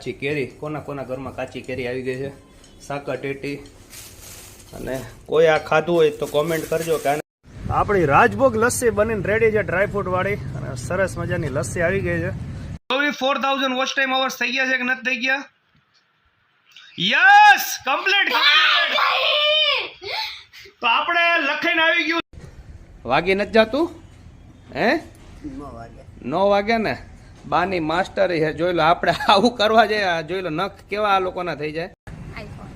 કાચી કેરી કોના કોના ઘરમાં કાચી કેરી આવી ગઈ છે? સાકર ટેટી. અને કોઈ આ ખાધું હોય તો કોમેન્ટ કરજો કે આને આપણી રાજભોગ લસ્સી બનીને રેડી છે ડ્રાયફ્રૂટ વાળી. અને સરસ મજાની લસ્સી આવી ગઈ છે. ચોવીસ four thousand watch time hours થઈ ગયા છે કે નથી થઈ ગયા? યસ કમ્પ્લીટ તો આપણે લખાઈને આવી ગયું. વાગી નથી જાતું? હે? નો વાગે ને? બાની માસ્ટર છે જોઈ લો આપણે આવું કરવા જઈએ આ જોઈ લો નખ કેવા આ લોકોના થઈ જાય.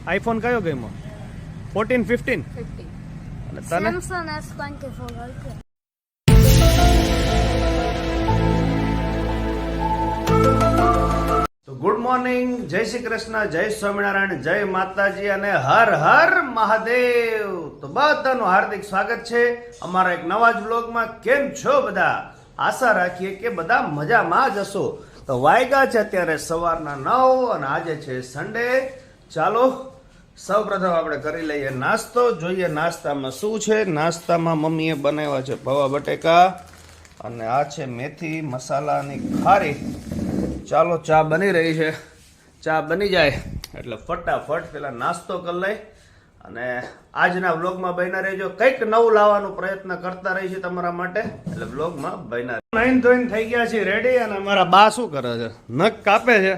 આઈફોન કયો ગેમો ફોર્ટીન ફિફ્ટીન 15. અને તને? Samsung S24 તો ગુડ મોર્નિંગ જય શ્રી કૃષ્ણ જય સ્વામિનારાયણ જય માતાજી અને હર હર મહાદેવ. તો બધાનું હાર્દિક સ્વાગત છે અમારા એક નવા જ વ્લોગમાં કેમ છો બધા? આશા રાખીએ કે બધા મજામાં જ હશો. તો વાયગા છે અત્યારે સવારના નવ અને આજે છે સન્ડે ચાલો સૌ પ્રથમ આપણે કરી લઈએ નાસ્તો. જોઈએ નાસ્તામાં શું છે? નાસ્તામાં મમ્મીએ બનાવ્યા છે પવા બટેકા અને આ છે મેથી મસાલાની ખારી. ચાલો, ચા બની રહી છે. ચા બની જાય. એટલે ફટાફટ પેલા નાસ્તો કરી લઈ અને આજના વ્લોગમાં બન્યા રહેજો. કંઈક નવું લાવવાનો પ્રયત્ન કરતા રહી છે તમારા માટે. એટલે વ્લોગમાં બન્યા નાઈન ધોઈને થઈ ગયા છે રેડી અને અમારા બા શું કરે છે? નખ કાપે છે.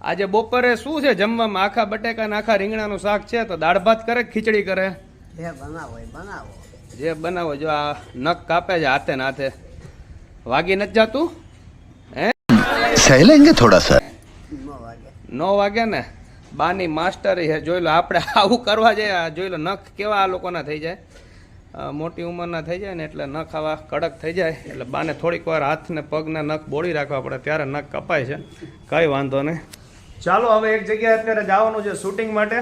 આજે બપોરે શું છે? જમવામાં આખા બટેકા ને આખા રીંગણાનું શાક છે તો દાળ ભાત કરે કે ખીચડી કરે? જે બનાવો એ બનાવો. જે બનાવો જો આ નખ કાપે છે હાથે ને હાથે. વાગી નથી જાતું? હે? સહેલેંગે થોડા સર ન વાગે. નો વાગે ને? બાની માસ્ટરી છે જોઈ લો આપણે આવું કરવા જઈએ આ જોઈ લો નખ કેવા આ લોકોના થઈ જાય. મોટી ઉંમરના થઈ જાય ને એટલે નખ આવા કડક થઈ જાય એટલે બાને થોડીક વાર હાથને પગને નખ બોળી રાખવા પડે ત્યારે નખ કપાય છે. કઈ વાંધો નહીં. ચાલો હવે એક જગ્યાએ અત્યારે જવાનું છે શૂટિંગ માટે.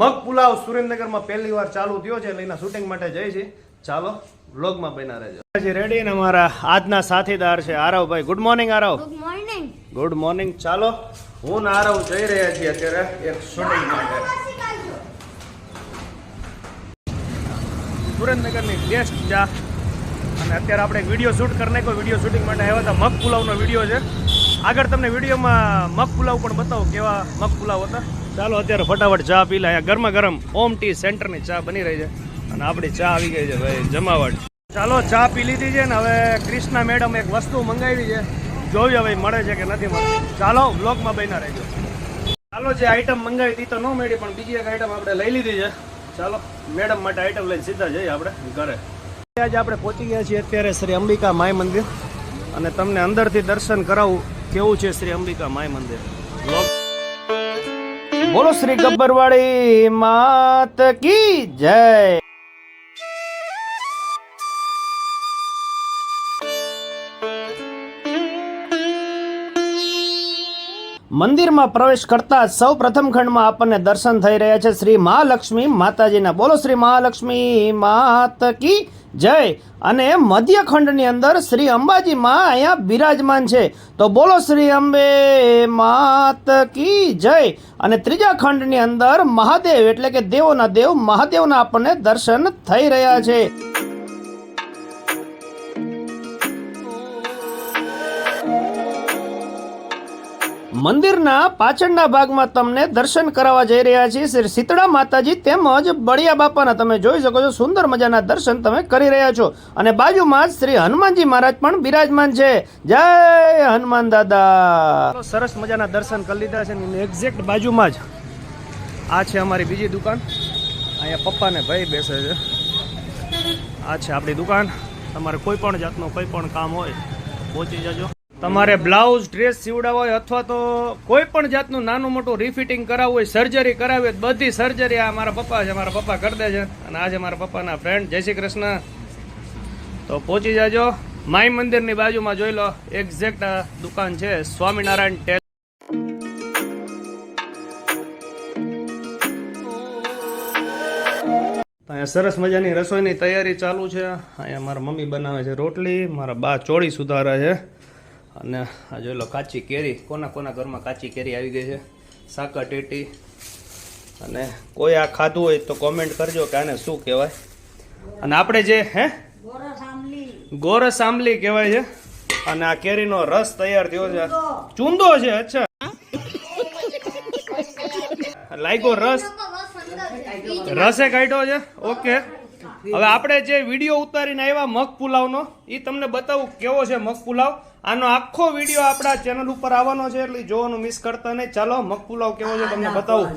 મગ પુલાવ સુરેન્દ્રનગરમાં પહેલી વાર ચાલુ થયો છે એટલે એના શૂટિંગ માટે જઈ છે. ચાલો વ્લોગમાં બના રહેજો. રેડી ને અમારા આજના સાથીદાર છે આરવભાઈ. Good morning Aarav. Good morning good morning ચાલો હું નારવ જઈ રહ્યા છીએ અત્યારે એક શૂટિંગ માટે. સુરેન્દ્રનગરની બેસ્ટ ચા. અને અત્યારે આપણે વીડિયો શૂટ કરીને કોઈ વીડિયો શૂટિંગ માટે આવ્યા હતા મગ પુલાવનો વીડિયો છે. આગળ તમને વિડીયોમાં મગ પુલાવ પણ બતાવો કેવા મગ પુલાવ હતા. ચાલો અત્યારે ફટાફટ ચા પી લે ગરમા ગરમ ઓમ ટી સેન્ટરની ચા બની રહી છે. અને આપણી ચા આવી ગઈ છે ભાઈ જમાવટ. ચાલો ચા પી લીધી છે ને હવે ક્રિષ્ના મેડમ એક વસ્તુ મંગાવી છે. જોઈ હવે મળે છે કે નથી મળતી ચાલો બ્લોગમાં બન્યા રહેજો. ચાલો, જે આઈટમ મંગાવી હતી તો ન મળી, પણ બીજી એક આઈટમ આપણે લઈ લીધી છે. ચાલો મેડમ માટે આઈટમ લઈને સીધા જઈએ આપણે ઘરે. આજે આપણે પહોંચી ગયા છીએ અત્યારે શ્રી અંબિકા માય મંદિર. અને તમને અંદરથી દર્શન કરાવું કેવું છે શ્રી અંબિકા માય મંદિર. બ્લોગ બોલો શ્રી ગબ્બરવાળી માત કી જય. મંદિરમાં પ્રવેશ કરતા સૌ પ્રથમ ખંડમાં આપણને દર્શન થઈ રહ્યા છે. શ્રી મહાલક્ષ્મી માતાજીના. બોલો શ્રી મહાલક્ષ્મી, માત કી જય. અને મધ્ય ખંડની અંદર શ્રી અંબાજી માં અહીંયા બિરાજમાન છે. તો બોલો શ્રી અંબે, માત કી જય. અને ત્રીજા ખંડની અંદર મહાદેવ, એટલે કે દેવોના દેવ મહાદેવના આપણને દર્શન થઈ રહ્યા છે. મંદિરના પાછળના ભાગમાં તમને દર્શન કરાવવા જઈ રહ્યા છીએ. શ્રી શીતળા માતાજી તેમજ બળિયા બાપાના તમે જોઈ શકો છો, સુંદર મજાના દર્શન તમે કરી રહ્યા છો. અને બાજુમાં શ્રી હનુમાનજી મહારાજ પણ બિરાજમાન છે. જય હનુમાન દાદા. સરસ મજાના દર્શન કરી લીધા છે એક્ઝેક્ટ બાજુમાં જ આ છે અમારી બીજી દુકાન. અહીંયા પપ્પા ને ભાઈ બેસે છે. આ છે આપણી દુકાન. તમારે કોઈ પણ જાતનું કોઈ પણ કામ હોય, પહોંચી જજો. તમારે બ્લાઉઝ, ડ્રેસ સીવડાવવા હોય અથવા તો કોઈ પણ જાતનું નાનું મોટું રીફિટિંગ કરાવવું હોય સર્જરી કરાવવી હોય બધી સર્જરી આ મારા પપ્પા છે, મારા પપ્પા કરી દે છે. અને આજે મારા પપ્પાના ફ્રેન્ડ જય શ્રી કૃષ્ણ. તો પહોંચી જાજો. માઈ મંદિરની બાજુમાં જોઈ લો એક્ઝેક્ટ આ દુકાન છે, સ્વામિનારાયણ ટેલ અહીંયા સરસ મજાની રસોઈની તૈયારી ચાલુ છે. અહીંયા મારા મમ્મી બનાવે છે રોટલી, મારા બા ચોળી સુધારે છે. અને આ જોઈ લો કાચી કેરી. કોના કોના ઘરમાં કાચી કેરી આવી ગઈ છે? સાકર, ટેટી. અને કોઈ આ ખાધું હોય તો કોમેન્ટ કરજો કે આને શું કહેવાય. અને આપણે જે, હે? ગોરસ આંબલી કહેવાય છે. અને આ કેરીનો રસ તૈયાર થયો છે. ચૂંદો છે, અચ્છા. લાગ્યો રસ? રસે કાઢ્યો છે? ઓકે હવે આપણે જે વીડિયો ઉતારીને આવ્યા મગ પુલાવનો એ તમને બતાવું કેવો છે મગ પુલાવ આનો આખો વીડિયો આપણા ચેનલ ઉપર આવવાનો છે એટલે જોવાનું મિસ કરતા નહીં. ચાલો મગ પુલાવ કેવો છે તમને બતાવું.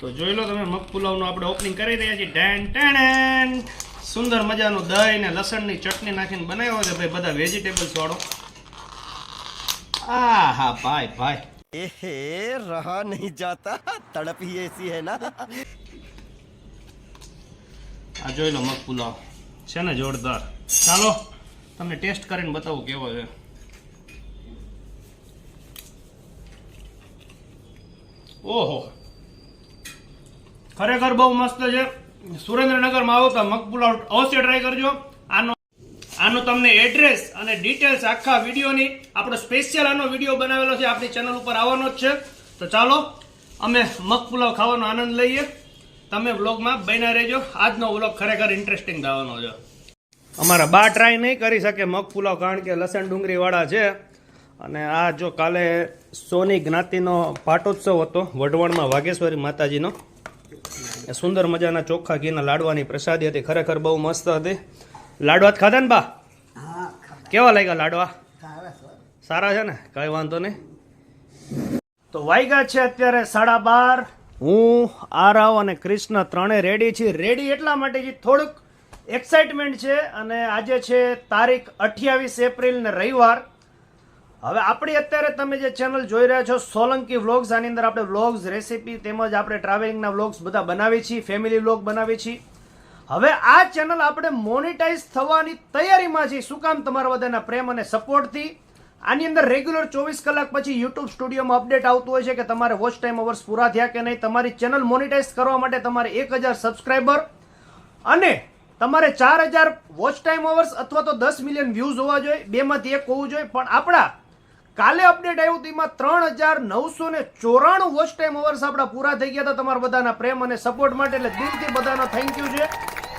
તો જોઈ લો તમે મગ પુલાવનું આપણે ઓપનિંગ કરી રહ્યા છીએ. ડેન ટેન સુંદર મજાનું દહીં ને લસણની ચટણી નાખીને બનાવ્યો છે ભાઈ બધા વેજીટેબલ્સ વાળો. આ હા ભાઈ. ભાઈ એહે રહા નહીં જાતા. તડપ એસી હે ના. આ જોઈ લો મગ પુલાવ છે ને જોરદાર. ચાલો તમને ટેસ્ટ કરીને બતાવું કેવો છે. ઓહો. ખરેખર બહુ મસ્ત છે. સુરેન્દ્રનગરમાં આવો તો મગપુલાવ અવશ્ય ટ્રાય કરજો. આનો આનું તમને એડ્રેસ અને ડિટેલ્સ આખા વિડીયોની આપણો સ્પેશિયલ આનો વીડિયો બનાવેલો છે. આપણી ચેનલ ઉપર આવવાનો જ છે. તો ચાલો, અમે મગપુલાવ ખાવાનો આનંદ લઈએ. તમે વ્લોગમાં બન્યા રહેજો. આજનો વ્લોગ ખરેખર ઇન્ટરેસ્ટિંગ થવાનો છે. અમારા બા ટ્રાય નહીં કરી શકે મગ પુલાવ કારણ કે લસણ ડુંગળીવાળા છે. અને આ જો કાલે સોની જ્ઞાતિનો પાટોત્સવ હતો વઢવાણમાં વાઘેશ્વરી માતાજીનો. એ સુંદર મજાના ચોખ્ખા ઘીના લાડવાની પ્રસાદી હતી ખરેખર બહુ મસ્ત હતી. લાડવા જ ખાધા ને બા? હા કેવા લાગ્યા લાડવા? સારા છે. ને? કઈ વાંધો નહીં. તો વાઈગા છે અત્યારે સાડા બાર. હું આરવ અને કૃષ્ણ ત્રણે રેડી છીએ. રેડી એટલા માટે જે થોડુંક એક્સાઇટમેન્ટ છે અને આજે છે તારીખ અઠ્યાવીસ એપ્રિલ ને રવિવાર. હવે આપણી અત્યારે તમે જે ચેનલ જોઈ રહ્યા છો, સોલંકી વ્લોગ્સ આની અંદર આપણે વ્લોગ્સ રેસીપી તેમજ આપણે ટ્રાવેલિંગના વ્લોગ્સ બધા બનાવીએ છીએ ફેમિલી વ્લોગ બનાવીએ છીએ. હવે આ ચેનલ આપણે મોનિટાઈઝ થવાની તૈયારીમાં છીએ. શું કામ તમારા બધાના પ્રેમ અને સપોર્ટથી આની અંદર રેગ્યુલર ચોવીસ કલાક પછી યુટ્યુબ સ્ટુડિયોમાં અપડેટ આવતું હોય છે કે તમારે વોચ ટાઈમ અવર્સ પૂરા થયા કે નહીં, તમારી ચેનલ મોનિટાઈઝ કરવા માટે તમારે એક હજાર સબસ્ક્રાઈબર અને તમારે ચાર હજાર વોચ ટાઈમ અવર્સ અથવા તો દસ મિલિયન વ્યૂઝ હોવા જોઈએ. બેમાંથી એક હોવું જોઈએ. પણ આપણા કાલે અપડેટ આવ્યું હતું, એમાં ત્રણ હજાર નવસો ને ચોરાણું વોચ ટાઈમ અવર્સ આપણા પૂરા થઈ ગયા હતા તમારા બધાના પ્રેમ અને સપોર્ટ માટે. એટલે દિલથી બધાનો થેન્ક યુ છે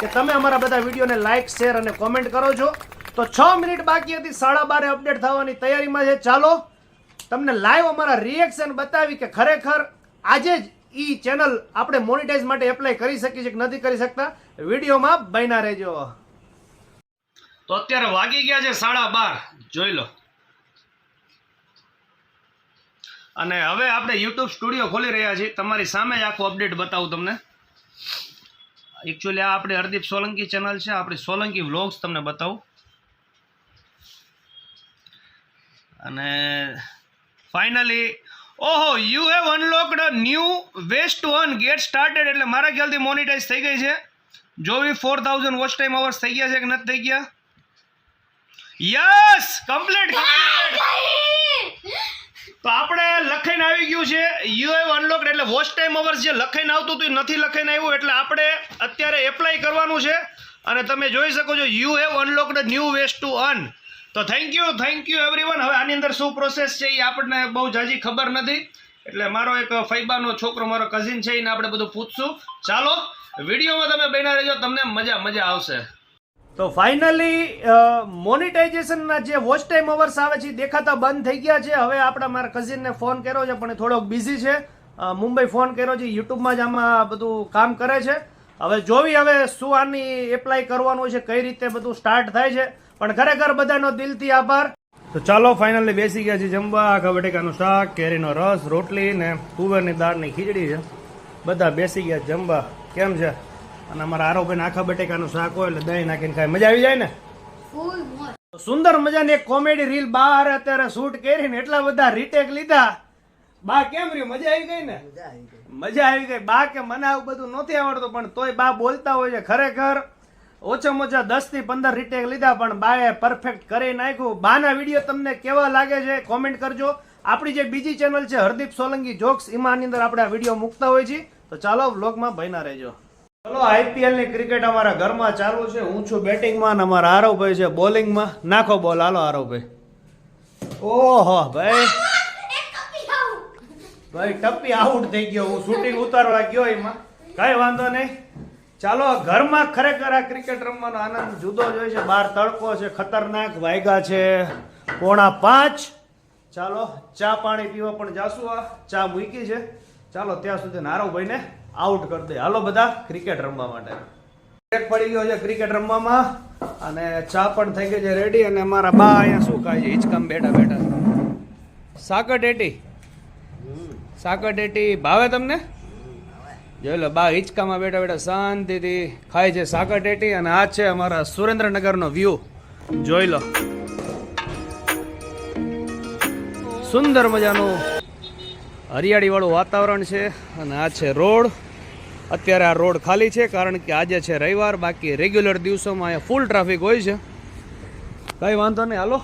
કે તમે અમારા બધા વિડીયોને લાઇક શેર અને કોમેન્ટ કરો છો. તો છ મિનિટ બાકી હતી, સાડા બારે અપડેટ થવાની તૈયારીમાં છે. ચાલો, તમને લાઈવ અમારા રિએક્શન બતાવી કે ખરેખર આજે જ ઈ ચેનલ આપણે મોનિટાઈઝ માટે એપ્લાય કરી શકીએ છીએ કે નથી કરી શકતા? વિડીયોમાં બન્યા રહેજો. તો અત્યારે વાગી ગયા છે સાડા બાર. જોઈ લો. અને હવે આપણે યુટ્યુબ સ્ટુડિયો ખોલી રહ્યા છીએ. તમારી સામે જ આખું અપડેટ બતાવું તમને. એકચ્યુઅલી આ આપણે હરદીપ સોલંકી ચેનલ છે. આપણી સોલંકી વ્લોગ્સ તમને બતાવું. અને ફાઇનલી ઓહો you have unlocked new ways to earn get started એટલે મારા ખ્યાલથી મોનિટાઈઝ થઈ ગઈ છે. જોવી four thousand watch time hours થઈ ગયા છે કે નથી થઈ ગયા? યસ કમ્પ્લીટ કમ્પ્લીટેડ તો આપણે લખાઈને આવી ગયું છે. યુ હેવ અનલોકડ એટલે વોચ ટાઈમ અવર્સ જે લખાઈને આવતું હતું નથી લખાઈને આવ્યું, એટલે આપણે અત્યારે એપ્લાય કરવાનું છે. અને તમે જોઈ શકો છો you have unlocked new ways to earn તો thank you thank you everyone હવે આની અંદર શું પ્રોસેસ છે એ આપણને બહુ જાજી ખબર નથી. એટલે મારો એક ફૈબાનો છોકરો, મારો કઝિન છે એને આપણે બધું પૂછશું. ચાલો, વિડીયોમાં તમે બેના રહેજો, તમને મજા મજા આવશે. તો ફાઇનલી મોનિટાઇઝેશનના જે વોચ ટાઈમ અવર્સ આવે છે દેખાતા બંધ થઈ ગયા છે. હવે આપણા મારા કઝિનને ફોન કર્યો છે, પણ થોડોક બિઝી છે. મુંબઈ ફોન કર્યો છે, યુટ્યુબમાં જ આમાં બધું કામ કરે છે. હવે જોવી હવે શું આની એપ્લાય કરવાનું છે, કઈ રીતે બધું સ્ટાર્ટ થાય છે. પણ ખરેખર બધાનો દિલથી આભાર. તો ચાલો ફાઇનલી બેસી ગયા છે જમવા. આખા બટેકાનું શાક, કેરીનો રસ, રોટલી ને તુવેરની દાળની ખીચડી છે. બધા બેસી ગયા જમવા. કેમ છે? અને અમારા આરોપીને આખા બટેકાનું શાક હોય એટલે દહીં નાખીને ખાય. મજા આવી જાય ને? સુંદર મજાની એક કોમેડી રીલ બહાર અત્યારે શૂટ કરીને એટલા બધા રીટેક લીધા. બા કેમ રહ્યું? મજા આવી ગઈ ને? મજા આવી ગઈ. બા કે મને આવું બધું નથી આવડતું પણ તોય બા બોલતા હોય છે ખરેખર. ઓછામાં ઓછા દસથી પંદર રીટેક લીધા પણ બાએ પરફેક્ટ કરી નાખ્યું. બાના વીડિયો તમને કેવા લાગે છે કોમેન્ટ કરજો. આપણી જે બીજી ચેનલ છે હરદીપ સોલંકી જોક્સ એમાં આની અંદર આપણે આ વીડિયો મૂકતા હોય છે તો ચાલો વ્લોગમાં ભયના રહેજો. ચલો આઈપીએલની ક્રિકેટ અમારા ઘરમાં ચાલુ છે. હું છું બેટિંગમાં અમારા આરવભાઈ છે બોલિંગમાં નાખો બોલ હાલો આરવભાઈ. ઓહો, ભાઈ. ભાઈ, ટપ્પી આઉટ થઈ ગયો. હું શૂટિંગ ઉતારવા ગયો એમાં. કઈ વાંધો નહીં. ચાલો, ઘરમાં ખરેખર આ ક્રિકેટ રમવાનો આનંદ જુદો જ હોય છે. બહાર તડકો છે, ખતરનાક, વાયગા છે. પોણા પાંચ. ચાલો, ચા પાણી પીવા પણ જાશું આ. ચા મૂકી છે. ચાલો, ત્યાં સુધી નારવભાઈને આઉટ કરી દે. હાલો બધા ક્રિકેટ રમવા માટે. બ્રેક પડી ગયો છે ક્રિકેટ રમવામાં. અને ચા પણ થઈ ગઈ છે રેડી અને અમારા બા અહીંયા શું ખાય છે? હિચકામ બેઠા બેઠા. સાકર ડેટી સાકર ડેટી ભાવે તમને? જોઈ લો, બા હિચકામાં બેઠા બેઠા શાંતિથી ખાય છે સાકર ટેટી અને આ છે અમારા સુરેન્દ્રનગરનો વ્યૂ જોઈ લો. સુંદર મજાનું હરિયાળીવાળું વાતાવરણ છે અને આ છે રોડ. અત્યારે આ રોડ ખાલી છે કારણ કે આજે છે રવિવાર, બાકી રેગ્યુલર દિવસોમાં અહીંયા ફૂલ ટ્રાફિક હોય છે. કંઈ વાંધો નહીં, હાલો.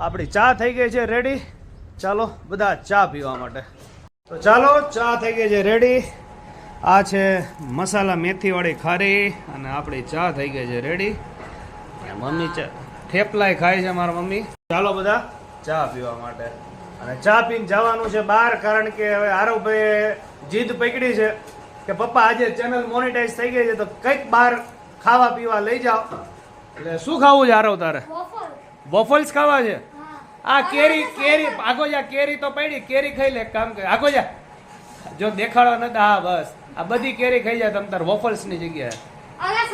આપણી ચા થઈ ગઈ છે રેડી ચાલો, બધા ચા પીવા માટે. તો ચાલો, ચા થઈ ગઈ છે રેડી આ છે મસાલા મેથીવાળી ખારી અને આપણી ચા થઈ ગઈ છે રેડી મમ્મી ચા, થેપલાય ખાય છે મારા મમ્મી. ચાલો બધા ચા પીવા માટે. અને ચા પીને જવાનું છે બહાર કારણ કે હવે આરવભાઈએ જીદ પકડી છે. કે પપ્પા આજે ચેનલ મોનેટાઈઝ થઈ ગઈ છે તો કંઈક બહાર ખાવા પીવા લઈ જાઓ. એટલે શું ખાવું છે આરવ તારે? વોફલ્સ ખાવા છે? આ કેરી કેરી આગો જા કેરી તો પડી કેરી ખાઈ લે કામ કરે. આગો જા જો દેખાડો નથી હા બસ. આ બધી કેરી ખાઈ જાય તમ તાર વોફલ્સની જગ્યાએ.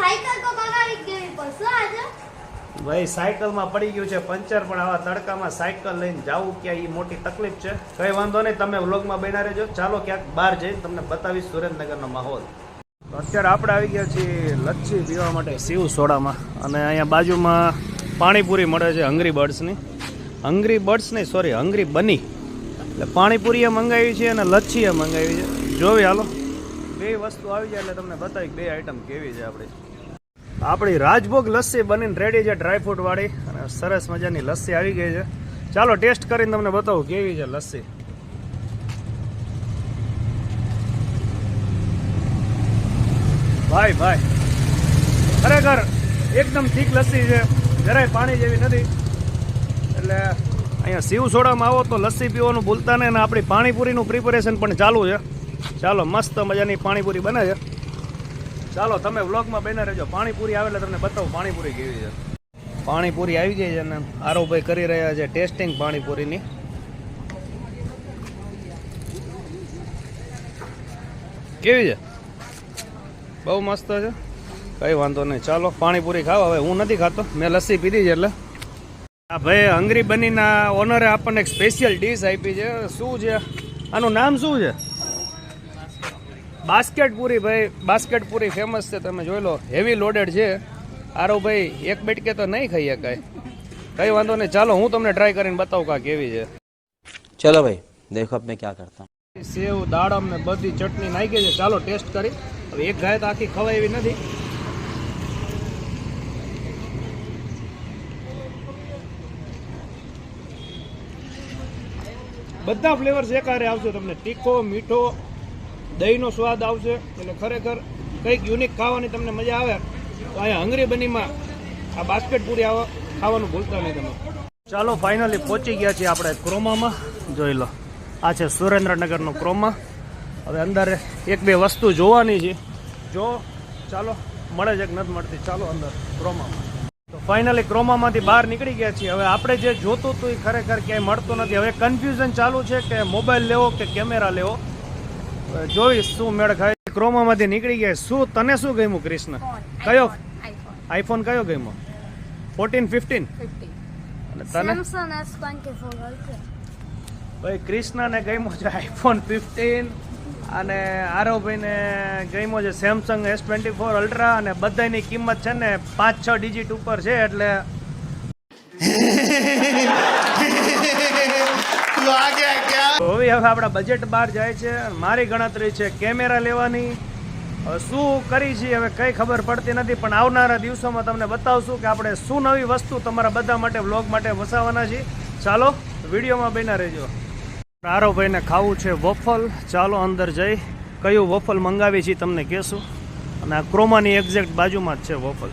સાયકલ તો કગાડી દેવી પડશે આજે? ભાઈ, સાયકલમાં પડી ગયું છે પંચર, પણ આવા તડકામાં સાયકલ લઈને જાવું ક્યાં? એ મોટી તકલીફ છે. કઈ વાંધો નહીં, તમે વ્લોગમાં બેના રહેજો. ચાલો ક્યાંક બહાર જઈને તમને બતાવીશ સુરેન્દ્રનગરનો માહોલ. તો અત્યારે આપણે આવી ગયા છીએ લચ્છી પીવા માટે શિવ સોડામાં. અને અહીંયા બાજુમાં પાણીપુરી મળે છે હંગરી બર્ડ્સની હંગરી બર્ડ્સ નહીં સોરી હંગરી બની એટલે પાણીપુરી એ મંગાવી છે અને લચ્છી એ મંગાવી છે. જોવી, હાલો. બે વસ્તુ આવી જાય એટલે તમને બતાવી બે આઈટમ કેવી છે આપણી. આપણી રાજભોગ લસ્સી બનીને રેડી છે ડ્રાયફ્રૂટ વાળી. અને સરસ મજાની લસ્સી આવી ગઈ છે. ચાલો ટેસ્ટ કરીને તમને બતાવું કેવી છે લસ્સી. ભાઈ ભાઈ. ખરેખર એકદમ ઠીક લસ્સી છે. જરાય પાણી જેવી નથી. એટલે અહીંયા શિવ સોડામાં આવો તો લસ્સી પીવાનું ભૂલતા નહીં અને આપણી પાણીપુરીનું પ્રિપેરેશન પણ ચાલુ છે. ચાલો મસ્ત મજાની પાણીપુરી બને છે. ચાલો, તમે વ્લોગમાં બને રહેજો. પાણીપુરી આવે એટલે તમને બતાવું પાણીપુરી કેવી છે. પાણીપુરી આવી ગઈ છે ને આરોભાઈ કરી રહ્યા છે ટેસ્ટિંગ પાણીપુરીની. કેવી છે? બહુ મસ્ત છે. કઈ વાંધો નહીં. ચાલો, પાણીપુરી ખાવા. હવે હું નથી ખાતો. મેં લસ્સી પીધી છે એટલે. આ ભાઈ હંગરી બનીના ઓનરે આપણને એક સ્પેશિયલ ડીશ આપી છે. શું છે? આનું નામ શું છે? બાસ્કેટ પૂરી ભાઈ બાસ્કેટ પૂરી ફેમસ છે તમે જોઈ લો. હેવી લોડેડ છે. આરો ભાઈ એક બેટકે તો નહીં ખાઈ શકાય કઈ વાંધો નહીં. ચાલો હું તમને ટ્રાય કરીને બતાવું કા કેવી છે. ચલો ભાઈ દેખો આપણે ક્યાં કરતા. સેવ દાડમ ને બધી ચટણી નાખી છે. ચાલો ટેસ્ટ કરી. હવે એક ગાય તો આખી ખવાય એવી નથી. બધા ફ્લેવર્સ એક એકારે આવશે તમને. તીખો મીઠો દહીંનો સ્વાદ આવશે એટલે ખરેખર કંઈક યુનિક ખાવાની તમને મજા આવે, તો અહીંયા હંગરી બનીમાં આ બાસ્કેટ પૂરી ખાવાનું ભૂલતા નહીં તમે. ચાલો ફાઇનલી પહોંચી ગયા છીએ આપણે ક્રોમામાં. જોઈ લો, આ છે સુરેન્દ્રનગરનો ક્રોમા. હવે અંદર એક બે વસ્તુ જોવાની છે. જો, ચાલો, મળે છે કે નથી મળતી, ચાલો અંદર ક્રોમામાં. તો ફાઇનલી ક્રોમામાંથી બહાર નીકળી ગયા છીએ. હવે આપણે જે જોતું હતું એ ખરેખર ક્યાંય મળતું નથી. હવે કન્ફ્યુઝન ચાલુ છે કે મોબાઈલ લેવો કે કેમેરા લેવો. જોઈશ શું મેળ ખાય? ક્રોમામાંથી નીકળી ગયા શું તને શું ગમ્યું કૃષ્ણ? કયો? આઈફોન. કયો ગમ્યો? Fourteen fifteen? તને? ભાઈ કૃષ્ણને ગમ્યો છે આઈફોન ફિફ્ટીન અને આરવભાઈને ગમ્યો છે Samsung S twenty four ultra અને બધાની કિંમત છે ને પાંચ છ ડિજિટ ઉપર છે એટલે તો હવે હવે આપણા બજેટ બહાર જાય છે. મારી ગણતરી છે કેમેરા લેવાની. શું કરી છે હવે કંઈ ખબર પડતી નથી, પણ આવનારા દિવસોમાં તમને બતાવશું કે આપણે શું નવી વસ્તુ તમારા બધા માટે, વ્લોગ માટે વસાવવાના છીએ. ચાલો, વિડીયોમાં બન્યા રહેજો. આરોભાઈને ખાવું છે વફલ. ચાલો, અંદર જઈ. કયું વફલ મંગાવી છીએ તમને કહેશું. અને આ ક્રોમાની એક્ઝેક્ટ બાજુમાં જ છે વફલ.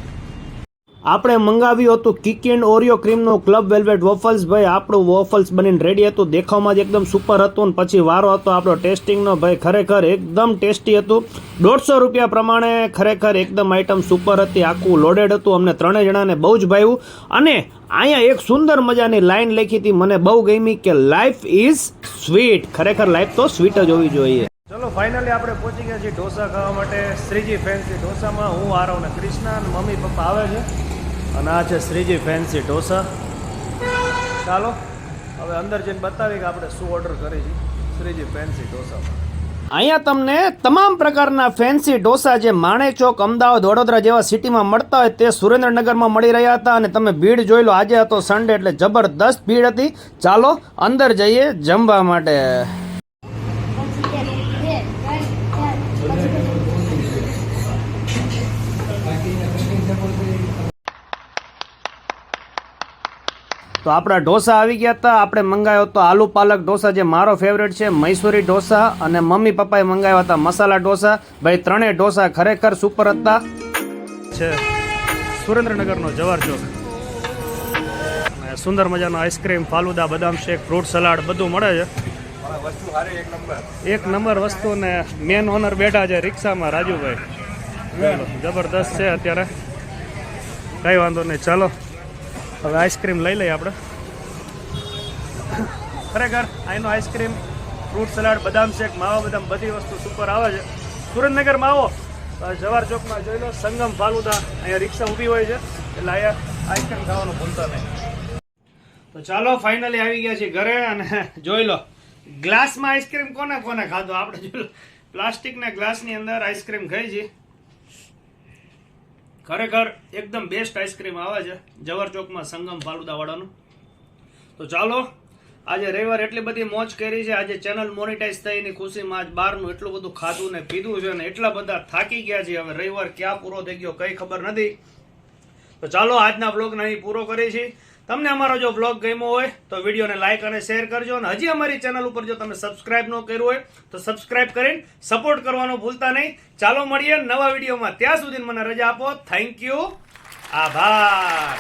આપણે મંગાવ્યું હતું કિક એન્ડ ઓરિયો ક્રીમનું ક્લબ વેલ્વેટ વોફલ્સ. ભાઈ, આપણું વોફલ્સ બનીને રેડી હતું. દેખાવમાં જ એકદમ સુપર હતું ને પછી વારો હતો આપણો ટેસ્ટિંગનો. ભાઈ, ખરેખર એકદમ ટેસ્ટી હતું. દોઢસો રૂપિયા પ્રમાણે ખરેખર એકદમ આઈટમ સુપર હતી. આખું લોડેડ હતું. અમને ત્રણેય જણાને બહુ જ ભાવ્યું. અને અહીંયા એક સુંદર મજાની લાઈન લખી હતી. મને બહુ ગમી કે લાઈફ ઇઝ સ્વીટ ખરેખર લાઈફ તો સ્વીટ જ હોવી જોઈએ. ચલો ફાઇનલી આપણે પહોંચી ગયા છીએ ઢોસા ખાવા માટે. શ્રીજી ફેન્સી ઢોસામાં હું, આરવ ને ક્રિષ્ના અને મમ્મી, પપ્પા આવે છે. અને આ છે શ્રીજી ફેન્સી ઢોસા. ચાલો, હવે અંદર જઈને બતાવી કે આપણે શું ઓર્ડર કરી છે શ્રીજી ફેન્સી ઢોસામાં. અહીંયા તમને તમામ પ્રકારના ફેન્સી ઢોસા જે માણેચોક અમદાવાદ, વડોદરા જેવા સિટીમાં મળતા હોય તે સુરેન્દ્રનગરમાં મળી રહ્યા હતા અને તમે ભીડ જોઈ લો, આજે હતો સન્ડે એટલે જબરદસ્ત ભીડ હતી. ચાલો, અંદર જઈએ જમવા માટે. તો આપણા ઢોસા આવી ગયા હતા. આપણે મંગાવ્યો હતો આલુ પાલક ઢોસા, જે મારો ફેવરેટ છે, મૈસૂરી ઢોસા અને મમ્મી પપ્પાએ મંગાવ્યા હતા મસાલા ઢોસા. ભાઈ, ત્રણેય ઢોસા ખરેખર સુપર હતા. છે. સુરેન્દ્રનગરનો જવાર ચોક. સુંદર મજાનો આઈસ્ક્રીમ ફાલુદા, બદામ શેક ફ્રૂટ સલાડ બધું મળે છે. એક નંબર વસ્તુ ને મેન ઓનર બેઠા છે રિક્ષામાં, રાજુભાઈ. જબરદસ્ત છે અત્યારે. કઈ વાંધો નહીં, ચાલો. હવે આઈસ્ક્રીમ લઈ લઈએ આપણે. ખરેખર અહીંનો આઈસ્ક્રીમ, ફ્રૂટ સલાડ, બદામ શેક, માવા બદામ બધી વસ્તુ સુપર આવે છે. સુરેન્દ્રનગરમાં આવો. જવાર ચોકમાં જોઈ લો, સંગમ, ફાલુદા, અહીંયા રિક્ષા ઊભી હોય છે. એટલે અહીંયા આઈસ્ક્રીમ ખાવાનું ભૂલતા નહીં. તો ચાલો ફાઇનલી આવી ગયા છીએ ઘરે અને જોઈ લો, ગ્લાસમાં આઈસ્ક્રીમ કોને કોને ખાધો? આપણે જોઈ લો, પ્લાસ્ટિકના ગ્લાસની અંદર આઈસ્ક્રીમ ખાઈ છે. ખરેખર એકદમ બેસ્ટ આઈસ્ક્રીમ આવે છે. જવર ચોકમાં સંગમ ફાલુદાવાળાનું. તો ચાલો, આજે રવિવાર એટલી બધી મોજ કરી છે, આજે ચેનલ મોનિટાઈઝ થઈની ખુશીમાં આજ બહારનું એટલું બધું ખાધું ને પીધું છે ને એટલા બધા થાકી ગયા છે, હવે રવિવાર ક્યાં પૂરો થઈ ગયો કઈ ખબર નથી. તો ચાલો, આજના બ્લોગને અહીં પૂરો કરીએ છીએ. તમને અમારો જો બ્લોગ ગમ્યો હોય, તો વિડીયોને લાઇક અને શેર કરજો. અને હજી અમારી ચેનલ ઉપર જો તમે સબસ્ક્રાઇબ ન કર્યું હોય, તો સબસ્ક્રાઇબ કરીને સપોર્ટ કરવાનો ભૂલતા નહીં. ચાલો મળીએ નવા વિડીયોમાં. ત્યાં સુધી મને રજા આપો. થેન્ક યુ આભાર.